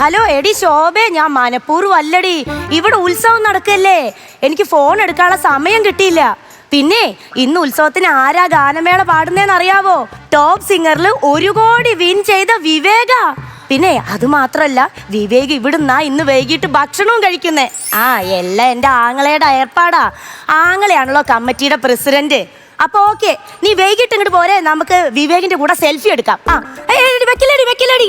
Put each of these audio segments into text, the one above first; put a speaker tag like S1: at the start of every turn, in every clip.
S1: Hello എടി ശോഭ ഞാൻ മനഃപൂർവം അല്ലടി ഇവിടെ ഉത്സവം നടക്കല്ലേ? എനിക്ക് ഫോൺ എടുക്കാനുള്ള സമയം കിട്ടിയില്ല. പിന്നെ ഇന്ന് ഉത്സവത്തിന് ആരാ ഗാനമേള പാടുന്നേന്ന് അറിയാവോ ടോപ്പ് സിംഗറിൽ ഒരു കോടി വിൻ ചെയ്ത വിവേക. പിന്നെ അത് മാത്രല്ല വിവേക് ഇവിടുന്നാ ഇന്ന് വൈകിട്ട് ഭക്ഷണവും കഴിക്കുന്നേ. ആ എല്ലാം എന്റെ ആങ്ങളയുടെ ഏർപ്പാടാ. ആങ്ങളെയാണല്ലോ കമ്മിറ്റിയുടെ പ്രസിഡന്റ്. അപ്പൊ ഓക്കെ നീ വൈകിട്ട് ഇങ്ങോട്ട് പോരെ നമുക്ക് വിവേകിന്റെ കൂടെ സെൽഫി എടുക്കാം. ആ വെക്കില്ലടി വെക്കില്ലടി.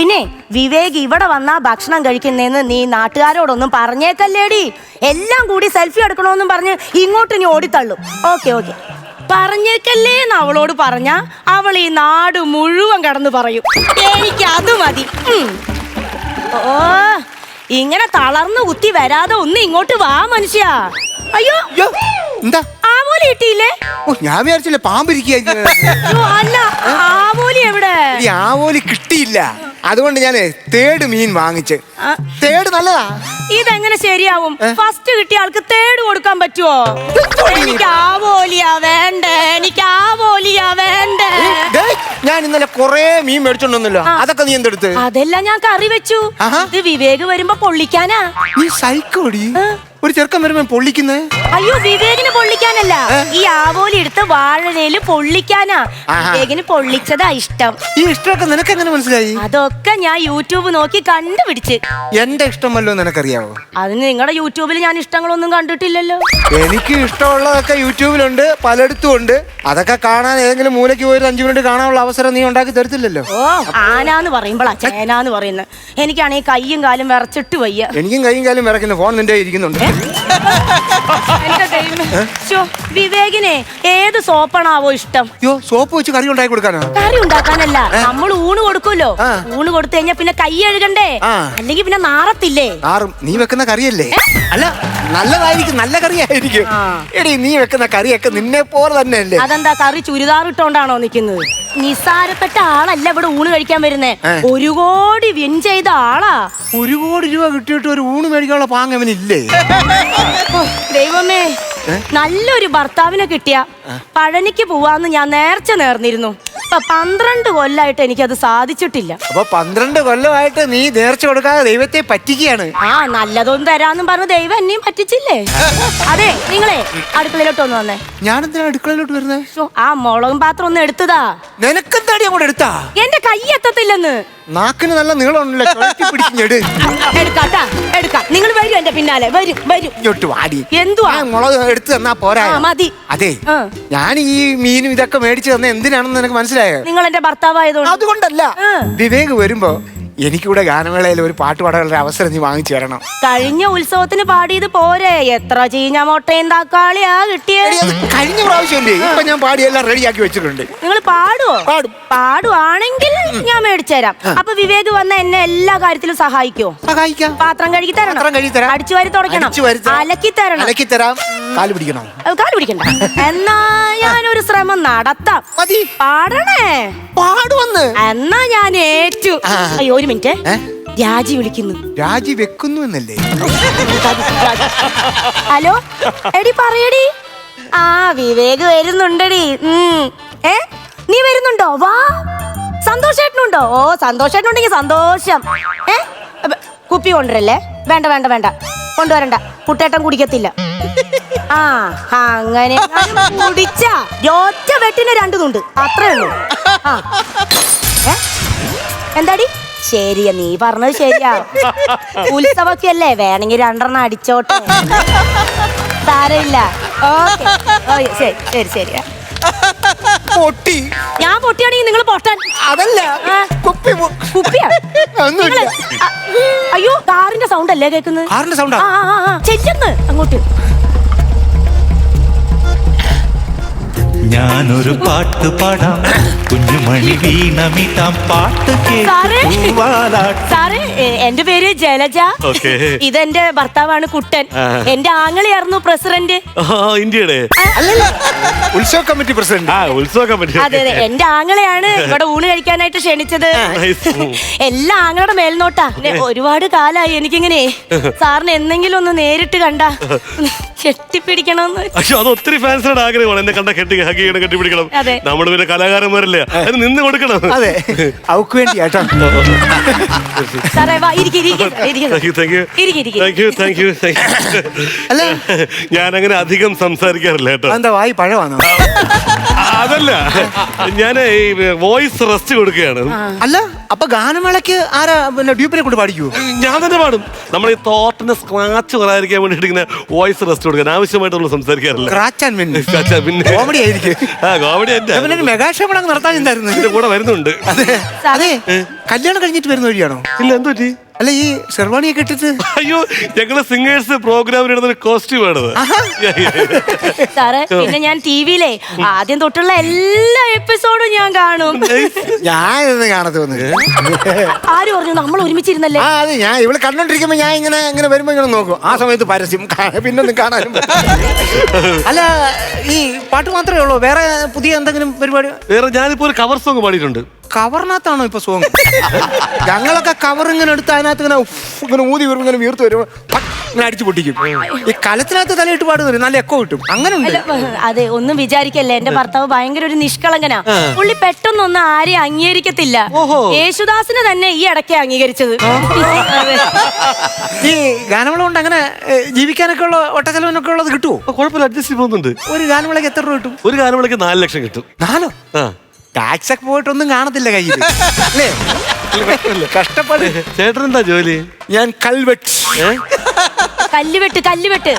S1: പിന്നെ വിവേക് ഇവിടെ വന്നാ ഭക്ഷണം കഴിക്കുന്നേന്ന് നീ നാട്ടുകാരോടൊന്നും പറഞ്ഞേക്കല്ലേടി. എല്ലാം കൂടി സെൽഫി എടുക്കണമെന്നും പറഞ്ഞ് ഇങ്ങോട്ട് നീ ഓടിത്തള്ളും. Okay okay. പറഞ്ഞേക്കല്ലേ എന്ന് അവളോട് പറഞ്ഞ അവൾ ഈ നാട് മുഴുവൻ കടന്നു പറയും. എനിക്ക് അത് മതി. ഓ ഇങ്ങനെ തളർന്നു കുത്തി വരാതെ ഒന്ന് ഇങ്ങോട്ട് വാ മനുഷ്യ. അയ്യോ.
S2: എന്താ?
S1: ആവോലി കിട്ടിയില്ലേ?
S2: ഓ ഞാൻ വിചാരിച്ചില്ല പാമ്പിരിക്കുക
S1: അല്ല. ആവോലി എവിടെ?
S2: ആവോലി കിട്ടിയില്ല. അതുകൊണ്ട് ഞാൻ തേർഡ് മീൻ വാങ്ങിച്ച്. തേർഡ് നല്ലതാ.
S1: ഇതെങ്ങനെ ശരിയാവും? ഫസ്റ്റ് കിട്ടിയ ആൾക്ക് തേർഡ് കൊടുക്കാൻ പറ്റുമോ എനിക്ക് ആവോലിയാ വേണ്ടേ എനിക്ക് ആവോലിയാ വേണ്ടേ.
S2: ദേ, ഞാൻ ഇന്നലെ കൊറേ മീൻ മേടിച്ചോണ്ടല്ലോ അതൊക്കെ നീ എന്തെടുത്ത്?
S1: അതെല്ലാം ഞാൻ കറി വെച്ചു. ഇത് വിവേക് വരുമ്പോ പൊള്ളിക്കാനാ.
S2: നീ സൈക്കോടി ഒരു ചെറുക്കൻ വരുമ്പോ പൊള്ളിക്കുന്നേ?
S1: അയ്യോ വിവേകിന് പൊള്ളിക്കാനല്ല. ഈ ആവോലി എടുത്ത് വാഴയിൽ പൊള്ളിക്കാനാ. വിവേകിന് പൊള്ളിച്ചതാ ഇഷ്ടം.
S2: ഈ ഇഷ്ടമൊക്കെ നിനക്ക് എങ്ങനെ മനസ്സിലായി?
S1: അതൊക്കെ ഞാൻ യൂട്യൂബ് നോക്കി കണ്ടുപിടിച്ച്.
S2: എന്റെ ഇഷ്ടമല്ലോ നിനക്കറിയാവോ?
S1: അതിന് നിങ്ങളുടെ യൂട്യൂബിൽ ഞാൻ ഇഷ്ടങ്ങളൊന്നും കണ്ടിട്ടില്ലല്ലോ.
S2: എനിക്ക് ഇഷ്ടമുള്ളതൊക്കെ യൂട്യൂബിലുണ്ട് പലയിടത്തും ഉണ്ട്. അതൊക്കെ കാണാൻ ഏതെങ്കിലും മൂലയ്ക്ക് പോയി അഞ്ചു മിനിറ്റ് കാണാനുള്ള അവസരം നീ ഉണ്ടാക്കി തരത്തില്ലല്ലോ.
S1: ഓ ആനാന്ന് പറയുമ്പോളാ ചേനാന്ന് പറയുന്നത് എനിക്കാണെങ്കിൽ കയ്യും കാലും വിറച്ചിട്ട് വയ്യ.
S2: എനിക്കും കയ്യും കാലും വിറക്കുന്നു ഫോൺ നിന്റെ ഇരിക്കുന്നുണ്ട്.
S1: എന്റെ ദൈവമേ. ശ്ശോ, വിവേകിനെ ഏത് സോപ്പാണാവോ ഇഷ്ടം?
S2: അയ്യോ സോപ്പ് വെച്ച് കറി ഉണ്ടാക്കി കൊടുക്കാനോ?
S1: കറി ഉണ്ടാക്കാനല്ല നമ്മൾ ഊണ് കൊടുക്കുമല്ലോ.
S2: ആ.
S1: ഊണ് കൊടുത്തു കഴിഞ്ഞാ പിന്നെ കൈ കഴുകണ്ടേ
S2: ആ.
S1: അല്ലെങ്കിൽ പിന്നെ നാറത്തില്ലേ?
S2: ആറും നീ വെക്കുന്ന കറിയല്ലേ? അല്ല നല്ലതായിരിക്കും നല്ല കറിയായിരിക്കും.
S1: ആയിരിക്കും
S2: എടി നീ വെക്കുന്ന കറിയൊക്കെ നിന്നെ പോലെ തന്നെ അല്ലേ
S1: അതെന്താ കറി ചുരിദാർ ഇട്ടോണ്ടാണോ നിക്കുന്നത്? നിസാരപ്പെട്ട ആളല്ല ഇവിടെ ഊണ് കഴിക്കാൻ വരുന്നേ. ഒരു കോടി വിൻ ചെയ്ത ആളാ.
S2: ഒരു കോടി രൂപ കിട്ടിയിട്ട് ഒരു ഊണ് മേടിക്കാനുള്ള പാങ് അവനില്ലേ?
S1: ഓ, ദൈവമേ. നല്ലൊരു ഭർത്താവിനെ കിട്ടിയ പഴനിക്ക് പോവാന്ന് ഞാൻ നേർച്ച നേർന്നിരുന്നു. പന്ത്രണ്ട് കൊല്ലായിട്ട് എനിക്ക് അത് സാധിച്ചിട്ടില്ല.
S2: അപ്പൊ പന്ത്രണ്ട് കൊല്ലമായിട്ട് നീ നേർച്ച കൊടുക്കാതെ ദൈവത്തെ പറ്റിക്കുകയാണ്.
S1: ആ നല്ലതൊന്നും തരാന്നും പറഞ്ഞു ദൈവം എന്നെയും പറ്റിച്ചില്ലേ? അതെ നിങ്ങളെ അടുക്കളയിലോട്ട് ഒന്ന് വന്നേ.
S2: ഞാൻ എന്തിനാ അടുക്കളയിലോട്ട് വരുന്നത്
S1: ആ മുളകും പാത്രം ഒന്ന് എടുത്തതാ.
S2: നിനക്കെന്താടി അങ്ങോട്ട് എടുത്താ?
S1: എന്റെ കൈ എത്തത്തില്ലെന്ന്.
S2: നാക്കിന് നല്ല നീളമുണ്ടല്ലോ? പിടിഞ്ഞെട്
S1: എടുക്കാട്ടാ എടുക്കാം. നിങ്ങൾ വരും എന്റെ പിന്നാലെ. വരും വരും.
S2: ഇങ്ങോട്ട് വാടി.
S1: എന്തുവാ?
S2: ഞാൻ മുളക് എടുത്തു തന്നാ പോരാ.
S1: ആ, മതി.
S2: അതെ
S1: ആ.
S2: ഞാൻ ഈ മീനും ഇതൊക്കെ മേടിച്ചു തന്ന എന്തിനാണെന്ന് നിനക്ക് മനസ്സിലായോ?
S1: നിങ്ങൾ എന്റെ ഭർത്താവായതുകൊണ്ട്.
S2: അതുകൊണ്ടല്ല.
S1: ആ.
S2: വിവേക് വരുമ്പോ എനിക്കിവിടെ ഗാനമേളയിൽ ഒരു പാട്ട് പാടാനുള്ള അവസരം നീ വാങ്ങിച്ചു തരണം.
S1: കഴിഞ്ഞ ഉത്സവത്തിന് പാടിയത് പോരെ. എത്ര ചീഞ്ഞ മുട്ടയും തക്കാളിയാ
S2: കിട്ടിയത്. അത് കഴിഞ്ഞ പ്രാവശ്യമല്ലേ? ഇപ്പൊ ഞാൻ പാടിയെല്ലാം റെഡിയാക്കി വെച്ചിട്ടുണ്ട്.
S1: നിങ്ങൾ പാടുവോ?
S2: പാടും.
S1: പാടുവാണെങ്കിൽ ഞാൻ മേടിച്ചു തരാം. അപ്പൊ വിവേക് വന്ന എന്നെ എല്ലാ കാര്യത്തിലും സഹായിക്കോ?
S2: സഹായിക്കാം.
S1: പാത്രം കഴുകി തരണം.
S2: പാത്രം കഴുകി തരാം.
S1: അടിച്ചു വാരി തുടക്കണം
S2: അടിച്ചു വാരി തരാം.
S1: അലക്കി തരണം.
S2: അലക്കി തരാം. കാൽ പിടിക്കണം.
S1: അത് കാൽ പിടിക്കണ്ട. എന്നാ ഞാനൊരു ശ്രമം നടത്താം.
S2: മതി.
S1: പാടണേ.
S2: പാടുവന്ന്.
S1: എന്നാ ഞാൻ ഏറ്റു.
S2: ആ.
S1: അയ്യോ ഒരു മിനിറ്റ്.
S2: ഏ?
S1: രാജി വിളിക്കുന്നു.
S2: രാജി വെക്കുന്നു എന്നല്ലേ?
S1: ഹലോ? എടി പറയടി. ആ വിവേക് വരുന്നുണ്ടടി. ഉം. ഏ? നീ വരുന്നുണ്ടോ? വാ. സന്തോഷേട്ടനുണ്ടോ? ഓ സന്തോഷേട്ടനുണ്ടെങ്കിൽ സന്തോഷം. ഏ? അപ്പ, കുപ്പി കൊണ്ടുവരല്ലേ? വേണ്ട വേണ്ട വേണ്ട. കൊണ്ടുവരണ്ട. കുട്ടേട്ടൻ കുടിക്കത്തില്ല. ആ അങ്ങനെ എങ്ങാനും കുടിച്ച. ഒറ്റ വെട്ടിന് രണ്ടു തുണ്ട്. അത്രേ ഉള്ളൂ. ആ. ഏ? എന്താടി? ശരിയാ. നീ പറഞ്ഞത് ശരിയാ. ഉത്സവൊക്കെ അല്ലേ വേണമെങ്കിൽ രണ്ടെണ്ണം അടിച്ചോട്ടെ. സാരമില്ല. ഓക്കെ. ഓ ശരി ശരി ശരി.
S2: പൊട്ടി.
S1: ഞാൻ പൊട്ടിയാണെങ്കിൽ നിങ്ങൾ പൊട്ടാൻ.
S2: അതല്ല. കുപ്പി
S1: കുപ്പിയാ? നിങ്ങൾ അ- അയ്യോ കാറിന്റെ സൗണ്ട് അല്ലേ കേൾക്കുന്നത്?
S2: കാറിന്റെ സൗണ്ടാ
S1: അങ്ങോട്ട്.
S3: ഞാനൊരു പാട്ട് പാടാം. കുഞ്ഞുമണി വീണമിതാം പാട്ട്
S1: എന്റെ പേര് ജലജ. ഇതെന്റെ ഭർത്താവാണ് കുട്ടൻ. എന്റെ ആങ്ങളെയായിരുന്നു പ്രസിഡന്റ്.
S4: ഇന്ത്യയുടെ.
S2: അല്ലല്ല ഉത്സവ കമ്മിറ്റി പ്രസിഡന്റ്.
S4: ആ ഉത്സവ കമ്മിറ്റി.
S1: അതെ അതെ. എന്റെ ആങ്ങളെയാണ് ഇവിടെ ഊണ് കഴിക്കാനായിട്ട് ക്ഷണിച്ചത്. എല്ലാ ആങ്ങളുടെ മേൽനോട്ടാ. ഒരുപാട് കാലായി. എനിക്കിങ്ങനെ സാറിന് എന്തെങ്കിലും ഒന്ന് നേരിട്ട് കണ്ട. കെട്ടിപ്പിടിക്കണമെന്ന്
S4: പക്ഷെ അത് ഒത്തിരി ഫാൻസിയുടെ ആഗ്രഹമാണ്. എന്നെ കണ്ട കെട്ടി ഹഗ് ഇങ്ങനെ കെട്ടിപ്പിടിക്കണം. നമ്മൾ പിന്നെ കലാകാരന്മാരല്ലേ? അത് നിന്ന് കൊടുക്കണം.
S2: അതെ. അവക്ക് വേണ്ടി കേട്ടോ
S1: സാറേ വാ ഇരിക്ക്, ഇരിക്ക്, ഇരിക്ക്.
S4: താങ്ക് യു താങ്ക് യു
S1: ഇരിക്ക്, ഇരിക്ക്.
S4: Thank you thank you thank you
S2: അല്ല.
S4: ഞാൻ അങ്ങനെ അധികം സംസാരിക്കാറില്ല കേട്ടോ.
S2: എന്താ വായി പഴമാണോ?
S4: അതല്ല. ഞാൻ ഈ വോയിസ് റെസ്റ്റ് കൊടുക്കുകയാണ്.
S2: അല്ല അപ്പൊ ഗാനമേളക്ക് ആരാ പിന്നെ ഡ്യൂപ്പിനെ കൊണ്ട് പാടിക്കൂ?
S4: ഞാൻ തന്നെ പാടും. നമ്മൾ ഈ തോട്ടിന് സ്ക്രാച്ച് വരാതിരിക്കാൻ വേണ്ടിയിട്ട് ഇങ്ങനെ വോയിസ് റെസ്റ്റ് കൊടുക്കാൻ. ആവശ്യമായിട്ട് നമ്മൾ സംസാരിക്കാറില്ല.
S2: ക്രാച്ച് ആൻഡ് മിൻ
S4: അച്ഛാ, പിന്നെ
S2: കോമഡി ആയിരിക്കും.
S4: ആ കോമഡി എന്റെ
S2: പിന്നെ ഒരു നടത്താൻ എന്തായിരുന്നു
S4: എന്റെ കൂടെ വരുന്നുണ്ട്.
S2: അതെ. അതെ. കല്യാണം കഴിഞ്ഞിട്ട് വരുന്ന വഴിയാണോ?
S4: ഇല്ല എന്തോ പറ്റി
S2: അല്ല ഈ ഷെർവാണിയൊക്കെ ഇട്ടിട്ട്?
S4: അയ്യോ ഞങ്ങൾ സിംഗേഴ്സ് പ്രോഗ്രാമിന് ഇടുന്ന കോസ്റ്റ്യൂം ആണത്.
S1: സാറേ പിന്നെ ഞാൻ ടി വിയിലെ ആദ്യം തൊട്ടുള്ള എല്ലാ എപ്പിസോഡും ഞാൻ കാണും.
S2: ഞാൻ ഇതൊന്നും കാണാത്ത തോന്നുന്നു
S1: ആര് പറഞ്ഞു? നമ്മൾ ഒരുമിച്ചിരുന്നല്ലേ?
S2: ആ അതെ ഞാൻ ഇവൾ കണ്ടോണ്ടിരിക്കുമ്പോ ഞാൻ ഇങ്ങനെ ഇങ്ങനെ വരുമ്പോ ഇങ്ങനെ നോക്കും. ആ സമയത്ത് പരസ്യം കാ- പിന്നെ കാണാനും പറ്റില്ല. അല്ല ഈ പാട്ട് മാത്രമേ ഉള്ളൂ? വേറെ പുതിയ എന്തെങ്കിലും പരിപാടി?
S4: വേറെ ഞാനിപ്പോ ഒരു കവർ സോങ് പാടിയിട്ടുണ്ട്.
S2: കവറിനകത്താണോ ഇപ്പൊ സോങ്? ഞങ്ങളൊക്കെ കവർ ഇങ്ങനെ എടുത്ത് അതിനകത്ത് ഇങ്ങനെ ഉഫ് ഇങ്ങനെ ഊതി വരും ഇങ്ങനെ വീർത്ത് വരും ഇങ്ങനെ അടിച്ചു പൊട്ടിക്കും. ഈ കലത്തിനകത്ത് തലയിട്ട് പാടുന്നത് നല്ല എക്കോ കിട്ടും. അങ്ങനെ ഉണ്ട്
S1: അല്ല അതെ ഒന്നും വിചാരിക്കല്ലേ? എന്റെ ഭർത്താവ് ഭയങ്കര ഒരു നിഷ്കളങ്കനാ. പുള്ളി പെട്ടെന്നൊന്നും ആരെയും അംഗീകരിക്കത്തില്ല. യേശുദാസിന് തന്നെ ഈ ഇടയ്ക്ക് അംഗീകരിച്ചത്. അതെ.
S2: ഈ ഗാനമേള കൊണ്ട് അങ്ങനെ ഏ, ജീവിക്കാനൊക്കെ ഉള്ള ഒട്ടച്ചെലവിനൊക്കെ ഉള്ളത് കിട്ടുമോ
S4: കുഴപ്പമില്ല അഡ്ജസ്റ്റ് പോകുന്നുണ്ട്.
S2: ഒരു ഗാനമുളക്ക് എത്ര രൂപ കിട്ടും?
S4: ഒരു ഗാനമുളക്ക് നാല് ലക്ഷം കിട്ടും.
S2: നാലോ?
S4: ആ.
S2: ടാക്സ് ഒക്കെ പോയിട്ടൊന്നും കാണത്തില്ല കയ്യിൽ അല്ലേ? കഷ്ടപ്പാട്.
S4: ചേട്ടൻ എന്താ ജോലി?
S2: ഞാൻ കൽവെട്ട്.
S1: കല്ലുവെട്ട് കല്ലുവെട്ട്.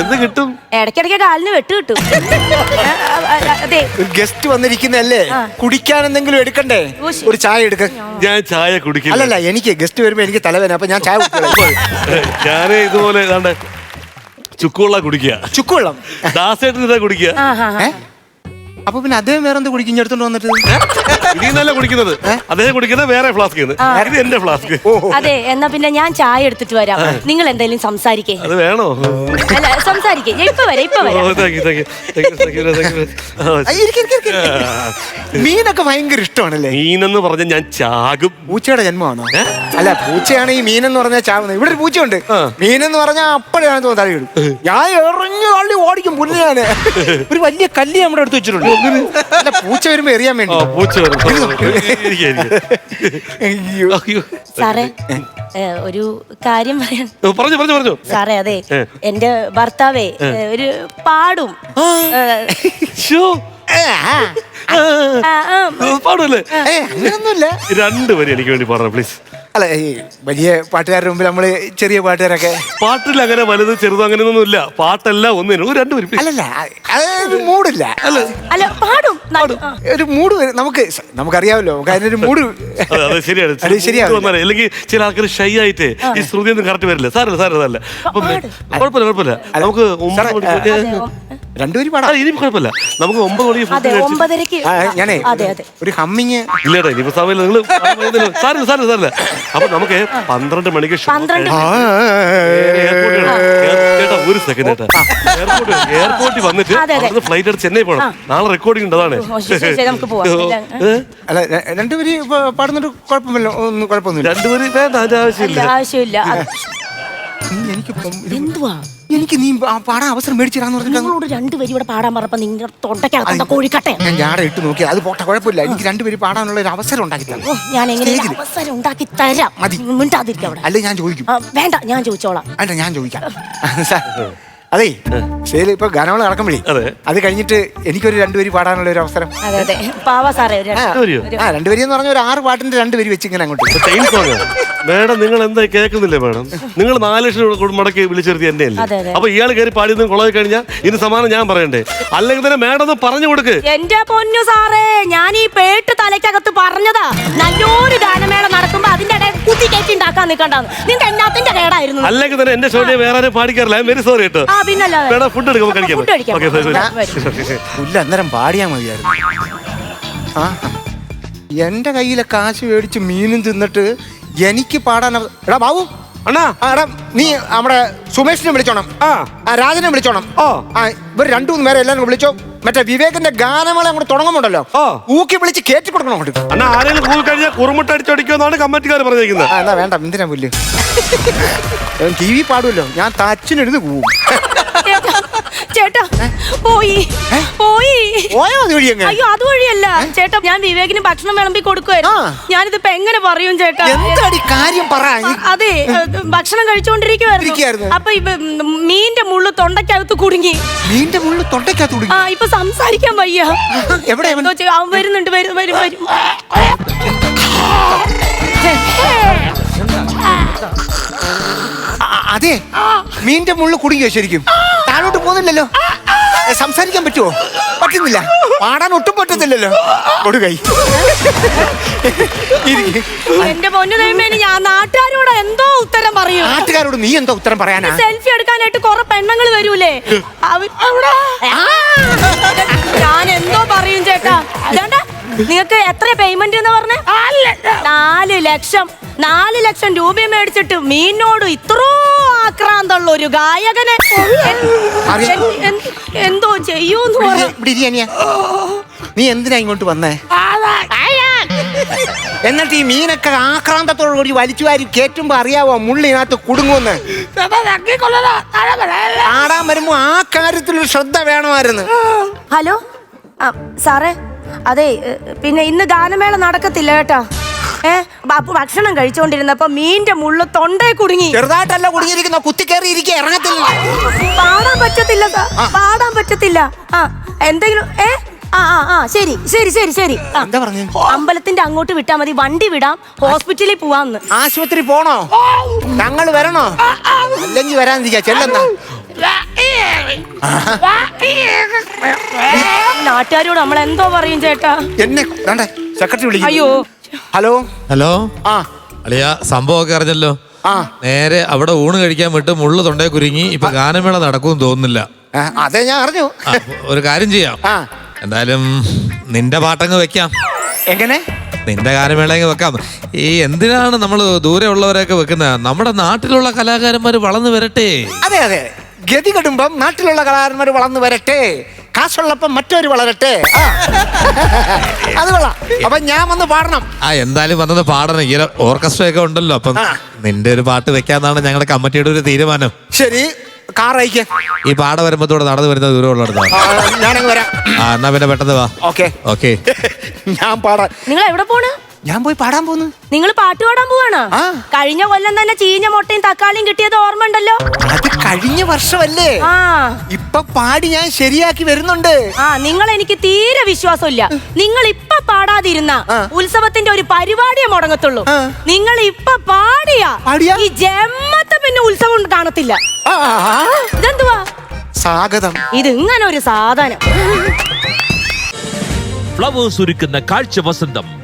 S4: എന്ത് കിട്ടും?
S1: ഇടയ്ക്കിടയ്ക്ക് കാലിന് വെട്ട് കിട്ടും. അതെ.
S2: ഗസ്റ്റ് വന്നിരിക്കുന്നല്ലേ കുടിക്കാൻ എന്തെങ്കിലും എടുക്കണ്ടേ?
S1: ഓ, ശരി.
S2: ഒരു ചായ എടുക്ക.
S4: ഞാൻ ചായ കുടിക്കില്ല.
S2: അല്ലല്ല എനിക്ക് ഗസ്റ്റ് വരുമ്പോ എനിക്ക് തലവേന അപ്പൊ ഞാൻ ചായ ഞാനേ
S4: ഞാൻ ഇതുപോലെ ഏതാണ്ട് ചുക്കുള്ള കുടിക്കുക.
S2: ചുക്കുവെള്ളം?
S4: ദാസേട്ടൻ ഇതാ കുടിക്കുക.
S1: ആ ഹാ.
S2: ഏ? അപ്പൊ പിന്നെ അദ്ദേഹം വേറെ എന്താ കുടിക്കും എടുത്തോണ്ട് വന്നിട്ട്?
S4: ഇതിൽ നിന്നല്ല കുടിക്കുന്നത്? അദ്ദേഹം കുടിക്കുന്നത് വേറെ ഫ്ലാസ്ക് ഇത് എന്റെ ഫ്ലാസ്ക്
S1: അതെ എന്നാ പിന്നെ ഞാൻ ചായ എടുത്തിട്ട് വരാം. നിങ്ങൾ എന്തെങ്കിലും സംസാരിക്കേ.
S4: അത് വേണോ?
S1: അല്ല സംസാരിക്കേ. ഇപ്പൊ വരാം ഇപ്പൊ.
S2: മീനൊക്കെ ഭയങ്കര ഇഷ്ടമാണല്ലേ?
S4: മീനെന്ന് പറഞ്ഞ ഞാൻ ചാകും.
S2: പൂച്ചയുടെ ജന്മമാണോ? അല്ല പൂച്ചയാണ് ഈ മീനെന്ന് പറഞ്ഞാൽ ചാകുന്നത്. ഇവിടെ ഒരു പൂച്ചയുണ്ട്. മീനെന്ന് പറഞ്ഞാൽ അപ്പഴാണ് തോന്നുന്നത്. തലയിടും. ഞാൻ എറിഞ്ഞു തള്ളി ഓടിക്കും പുല്ലാണ് ഒരു വലിയ കല്ല് നമ്മുടെ അടുത്ത് വെച്ചിട്ടുണ്ട്. അല്ല പൂച്ച വരുമ്പോ എറിയാൻ വേണ്ടി.
S4: പൂച്ച.
S2: അയ്യോ.
S4: അയ്യോ.
S1: സാറേ ഏ, ഒരു കാര്യം പറയാൻ.
S4: പറഞ്ഞു പറഞ്ഞു പറഞ്ഞു.
S1: സാറേ അതെ. എന്റെ ഭർത്താവേ ഏ, ഒരു പാടും. ഏ,
S4: ശ്ശോ.
S2: ആ.
S1: ആ, ആ,
S4: പാടുമല്ലേ
S2: ഏ, അങ്ങനൊന്നുമില്ല
S4: വരി എനിക്ക് വേണ്ടി പറഞ്ഞു പ്ലീസ്
S2: അല്ല ഈ വലിയ പാട്ടുകാരുടെ മുമ്പിൽ നമ്മൾ ചെറിയ പാട്ടുകാരൊക്കെ
S4: പാട്ടിൽ അങ്ങനെ വലുത് ചെറുത് അങ്ങനെയൊന്നും ഇല്ല പാട്ടല്ല ഒന്നിനും ഒരു രണ്ടു പേരും
S2: അല്ലല്ല അത് ഒരു മൂടില്ല.
S1: അല്ല. പാടും.
S2: ഒരു മൂഡ് വരും നമുക്ക് നമുക്കറിയാമല്ലോ നമുക്ക് അതിനൊരു മൂഡ്
S4: അതെ, ശരിയാണ്. വന്നാലേ, അല്ലെങ്കിൽ ചില ആൾക്കാർ ഷൈ ആയിട്ട് ഈ ശ്രുതി ഒന്നും കറക്റ്റ് വരില്ല. സാറല്ല സാറല്ല സാരല്ല അപ്പം കുഴപ്പമില്ല കുഴപ്പമില്ല. നമുക്ക്
S2: രണ്ടുപേരും പാടാം.
S4: ഇനി കുഴപ്പമില്ല. നമുക്ക് ഒമ്പത് മണിക്ക്
S1: അതെ
S4: കഴിച്ച്
S1: ഒമ്പതരക്ക്
S2: ആ, ഞാനേ
S1: അതെ അതെ.
S2: ഒരു ഹമ്മിങ്
S4: ഇല്ലടാ ഇനിയിപ്പോ നിങ്ങൾ സാരല്ല സാരല്ല സാരല്ല അപ്പൊ നമുക്ക് പന്ത്രണ്ട് മണിക്ക് show.
S1: പന്ത്രണ്ട്
S4: എയർപോർട്ടിൽ ചേട്ടാ ഒരു സെക്കൻഡ് ചേട്ടാ എയർപോർട്ട് എയർപോർട്ടിൽ വന്നിട്ട്
S1: അതെ, അതെ.
S4: അവിടുന്ന് ഫ്ലൈറ്റ് എടുത്ത് ചെന്നൈ പോണം. നാളെ റെക്കോർഡിംഗ് ഉണ്ട് അതാണ്.
S1: ഓ, ശരി, ശരി, നമുക്ക് പോവാം.
S4: ഏ?
S2: അല്ല ര- രണ്ടുപേര് ഇപ്പൊ പാടുന്നൊരു കുഴപ്പമില്ല ഒന്നും കുഴപ്പമൊന്നുമില്ല.
S4: രണ്ടുപേര് വേണ്ട അതിന്റെ ആവശ്യമില്ല
S1: ആവശ്യമില്ല. അത്
S2: നീ എനിക്കിപ്പം ഇത്
S1: എന്തുവാ?
S2: എനിക്ക് നീ ആ പാടാൻ അവസരം മേടിച്ചിടാന്ന് പറഞ്ഞിട്ട്
S1: നിങ്ങളോട് രണ്ടുപേരും ഇവിടെ പാടാൻ പറഞ്ഞപ്പോ നിങ്ങളുടെ തൊണ്ടയ്ക്കകത്തുണ്ട കോഴിക്കട്ടെ?
S2: ഞാൻ ഞാൻ ഇട്ട് നോക്കി അത് പോട്ടെ കുഴപ്പമില്ല. എനിക്ക് രണ്ടുപേര് പാടാനുള്ള ഒരു അവസരം ഉണ്ടാക്കി തരാം
S1: ഓ ഞാൻ എങ്ങനെ
S2: സ്റ്റേജിൽ.
S1: അവസരം ഉണ്ടാക്കി തരാം?
S2: മതി.
S1: മിണ്ടാതിരിക്കാം അവിടെ.
S2: അല്ലെ ഞാൻ ചോദിക്കും.
S1: ആ, വേണ്ട ഞാൻ ചോദിച്ചോളാം.
S2: അല്ല ഞാൻ ചോദിക്കാം. സാർ അതേ ശരി ഇപ്പൊ ഗാനമേള നടക്കുമ്പോഴേ
S4: അതെ.
S2: അത് കഴിഞ്ഞിട്ട് എനിക്കൊരു രണ്ടുപേര് പാടാനുള്ള ഒരു അവസരം.
S1: അതെ അതെ. പാവ സാറേ ഒരു
S2: ആ,
S4: രണ്ടുപേരെയോ?
S2: ആ രണ്ടുപേര് എന്ന് പറഞ്ഞ ഒരു ആറ് പാട്ടിന്റെ രണ്ടുപേര് വെച്ച് ഇങ്ങനെ അങ്ങോട്ട്
S4: ചെയിൻ മേഡം നിങ്ങൾ എന്താ കേൾക്കുന്നില്ലേ മേഡം? നിങ്ങൾ നാല് ലക്ഷം രൂപ മടക്കി വിളിച്ചിരുത്തി എന്നെ അല്ലേ? അപ്പൊ ഇയാൾ കയറി പാടിയതും കൊള്ളാതെ കഴിഞ്ഞാൽ ഇനി സമാനം ഞാൻ പറയണ്ടേ? അല്ലെങ്കിൽ തന്നെ മേഡം ഒന്ന് പറഞ്ഞു കൊടുക്ക്.
S1: എന്റെ പൊന്നു സാറേ ഞാൻ ഈ പേട്ട് തലയ്ക്കകത്ത് പറഞ്ഞതാ. നല്ലൊരു ഗാനമേള നടക്കുമ്പോ അതിന്റെ ഇടയിൽ കുത്തി കയറ്റി ഉണ്ടാക്കാൻ നിൽക്കണ്ടെന്ന്. നിങ്ങൾക്ക് എന്നാത്തിന്റെ കേടായിരുന്നു.
S4: അല്ലെങ്കിൽ തന്നെ എന്റെ ഷോയെ വേറെ ആരും പാടിക്കാറില്ല. വെരി സോറി കേട്ടോ. മേഡം ഫുഡ് എടുക്കുമ്പോൾ കഴിക്കാം.
S2: അന്നേരം പാടിയാ മതിയായിരുന്നു. ആ എന്റെ കയ്യിലെ കാശ് മേടിച്ച് മീനും തിന്നിട്ട് എനിക്ക് പാടാൻ അവ- എടാ ബാബു.
S4: അണ്ണാ.
S2: ആ, എടാ നീ നമ്മുടെ സുമേഷിനെ വിളിച്ചോണം.
S4: ആ.
S2: ആ രാജനെ വിളിച്ചോണം.
S4: ഓ.
S2: ആ ഇവർ രണ്ടു മൂന്ന് പേരെ എല്ലാവരും വിളിച്ചോ. മറ്റേ വിവേകിന്റെ ഗാനമേള അങ്ങോട്ട് തുടങ്ങുമ്പോണ്ടല്ലോ
S4: ഓ.
S2: ഊക്കി വിളിച്ച് കേറ്റി കൊടുക്കണം അങ്ങോട്ട്.
S4: അണ്ണാ ആരെങ്കിലും കൂടി കഴിഞ്ഞാൽ കുറുമുട്ട അടിച്ചടിക്കുമെന്നാണ് കമ്മറ്റിക്കാർ പറഞ്ഞിരിക്കുന്നത്.
S2: ആ എന്നാ വേണ്ട എന്തിനാ പുല്ല്? T V പാടുമല്ലോ. ഞാൻ തച്ചിനെടുത്ത് പോവും
S1: ചേട്ടാ പോയി പോയി
S2: പോയോ അത് വഴി അങ്ങ്
S1: അയ്യോ അതുവഴിയല്ല ചേട്ടാ ഞാൻ വിവേകിന് ഭക്ഷണം വിളമ്പി കൊടുക്കുവായിരുന്നു
S2: ആ.
S1: ഞാനിതിപ്പോ എങ്ങനെ പറയും ചേട്ടാ
S2: എന്താടി കാര്യം പറ
S1: അതെ ഏ, ഭക്ഷണം കഴിച്ചുകൊണ്ടിരിക്കുവായിരുന്നു
S2: ഇരിക്കുകയായിരുന്നു.
S1: അപ്പൊ ഇവ മീന്റെ മുള്ളു തൊണ്ടയ്ക്കകത്ത് കുടുങ്ങി
S2: മീന്റെ മുള്ളു തൊണ്ടയ്ക്കകത്ത് കുടുങ്ങി
S1: ആ ഇപ്പൊ സംസാരിക്കാൻ വയ്യ
S2: എവിടെ അവൻ?
S1: എന്തോ ചെയ്യ- അവൻ വരുന്നുണ്ട് വരും വരും വരും
S2: ആ, അതെ മീന്റെ മുള്ളു കുടുങ്ങിയോ ശരിക്കും പോകുന്നില്ലല്ലോ സംസാരിക്കാൻ പറ്റുമോ പറ്റുന്നില്ല. പാടാൻ ഒട്ടും പറ്റുന്നില്ലല്ലോ കൊടുകൈ
S1: എന്റെ പൊന്നു ദൈവമേനി ഞാൻ നാട്ടുകാരോട് എന്തോ ഉത്തരം പറയും.
S2: നാട്ടുകാരോട് നീ എന്തോ ഉത്തരം പറയാനാ?
S1: സെൽഫി എടുക്കാനായിട്ട് കുറെ പെണ്ണുങ്ങൾ വരൂലേ? ഞാൻ എന്തോ പറയും ചേട്ടാ. ചേട്ടാ നിങ്ങക്ക് എത്ര പേയ്മെന്റ് എന്ന് പറഞ്ഞേ? നാല് ലക്ഷം. നാല് ലക്ഷം രൂപ മേടിച്ചിട്ട് മീനോട് ഇത്രോ ആക്രാന്തുള്ള ഒരു ഗായകനെ. എന്തോ ചെയ്യൂന്ന്
S2: പറഞ്ഞു. നീ എന്തിനാ ഇങ്ങോട്ട് വന്നേ? എന്നിട്ട് ഈ മീനൊക്കെ ആക്രാന്തത്തോടു കൂടി വലിച്ചു വാരി കേറ്റുമ്പോ അറിയാവോ മുള്ളിനകത്ത് കുടുങ്ങുമെന്ന്? ആടാൻ വരുമ്പോ ആ കാര്യത്തിലൊരു ശ്രദ്ധ വേണമായിരുന്നു.
S1: ഹലോ? സാറേ? അതെ പിന്നെ ഇന്ന് ഗാനമേള നടക്കത്തില്ല കേട്ടാ. ബാപ്പു ഭക്ഷണം കഴിച്ചോണ്ടിരുന്നപ്പോ മീന്റെ മുള്ളു തൊണ്ടേ കുടുങ്ങി.
S2: ചെറുതായിട്ടല്ല കുടുങ്ങിയിരിക്കുന്ന. കുത്തിക്കേറി ഇരിക്കുക ഇറങ്ങത്തില്ല.
S1: പാടാൻ പറ്റത്തില്ല സാർ പാടാൻ പറ്റത്തില്ല. ആ എന്തെങ്കിലും ഏ ആ ആ ആ ശരി ശരി ശരി ശരി. ആ.
S2: എന്താ പറഞ്ഞു?
S1: അമ്പലത്തിന്റെ അങ്ങോട്ട് വിട്ടാ മതി. വണ്ടി വിടാം. ഹോസ്പിറ്റലിൽ പോവാന്ന്.
S2: ആശുപത്രി പോണോ? ഞങ്ങൾ വരണോ? അല്ലെങ്കിൽ വരാതിരിക്കാ. ചെല്ലെന്നാ?
S1: നാട്ടുകാരോട് നമ്മൾ എന്തോ പറയും ചേട്ടാ.
S2: എന്നെ വേണ്ടേ സെക്രട്ടറി വിളിക്കും.
S1: അയ്യോ.
S2: ഹലോ?
S5: ഹലോ?
S2: ആ.
S5: അളിയ സംഭവമൊക്കെ അറിഞ്ഞല്ലോ.
S2: ആ.
S5: നേരെ അവിടെ ഊണ് കഴിക്കാൻ വിട്ട് മുള്ളു തൊണ്ടേ കുരുങ്ങി ഇപ്പൊ ഗാനമേള നടക്കുമെന്ന് തോന്നുന്നില്ല.
S2: ആ, അതെ ഞാൻ അറിഞ്ഞു.
S5: ആ, ഒരു കാര്യം ചെയ്യാം.
S2: ആ.
S5: എന്തായാലും നിന്റെ പാട്ടങ്ങ് വെക്കാം.
S2: എങ്ങനെ?
S5: നിന്റെ ഗാനമേള അങ്ങ് വെക്കാം. ഈ എന്തിനാണ് നമ്മൾ ദൂരെ ഉള്ളവരെയൊക്കെ വെക്കുന്നത് നമ്മുടെ നാട്ടിലുള്ള കലാകാരന്മാർ വളർന്നു വരട്ടെ.
S2: അതെ അതെ ഗതി കെടുമ്പം നാട്ടിലുള്ള കലാകാരന്മാർ വളർന്നു വരട്ടെ. കാശുള്ളപ്പം മറ്റൊരു വളരട്ടെ. ആ. അത് കൊള്ളാം. അപ്പൊ ഞാൻ വന്ന് പാടണം.
S5: ആ എന്തായാലും വന്നത് പാടണം. ഈ ഓർക്കസ്ട്ര ഒക്കെ ഉണ്ടല്ലോ. അപ്പം
S2: ആ.
S5: നിന്റെ ഒരു പാട്ട് വെക്കാന്നാണ് ഞങ്ങളുടെ കമ്മിറ്റിയുടെ ഒരു തീരുമാനം.
S2: ശരി. കാർ അയക്കേ.
S5: ഈ പാട വരുമ്പത്തോടെ നടന്നു വരുന്ന ദൂരമുള്ളിടത്താണ്.
S2: ആ, ഞാനങ്ങ് വരാം.
S5: ആ എന്നാ പിന്നെ പെട്ടെന്ന് വാ.
S2: ഓക്കെ.
S5: ഓക്കെ.
S2: ഞാൻ പാടാൻ
S1: നിങ്ങൾ എവിടെ പോണ്?
S2: ഞാൻ പോയി പാടാൻ പോന്നു.
S1: നിങ്ങൾ പാട്ട് പാടാൻ പോവാണോ?
S2: ആ.
S1: കഴിഞ്ഞ കൊല്ലം തന്നെ ചീഞ്ഞ മുട്ടയും തക്കാളിയും കിട്ടിയത് ഓർമ്മ ഉണ്ടല്ലോ
S2: അത് കഴിഞ്ഞ വർഷമല്ലേ?
S1: ആ.
S2: ഇപ്പൊ പാടി ഞാൻ ശരിയാക്കി വരുന്നുണ്ട്.
S1: ആ നിങ്ങൾ എനിക്ക് തീരെ വിശ്വാസമില്ല. നിങ്ങൾ ഇപ്പൊ പാടാതിരുന്ന
S2: ആ.
S1: ഉത്സവത്തിന്റെ ഒരു പരിപാടിയെ മുടങ്ങത്തുള്ളൂ.
S2: ആ.
S1: നിങ്ങൾ ഇപ്പൊ പാടിയാ.
S2: പാടിയാ?
S1: ഈ ജമ്മത്തെ പിന്നെ ഉത്സവം കാണത്തില്ല.
S2: ആ,
S1: ഇതെന്തുവാ?
S2: സ്വാഗതം.
S1: ഇത് ഇങ്ങനെ ഒരു സാധനം.
S6: ഫ്ലവേഴ്സ് ഒരുക്കുന്ന കാഴ്ച വസന്തം.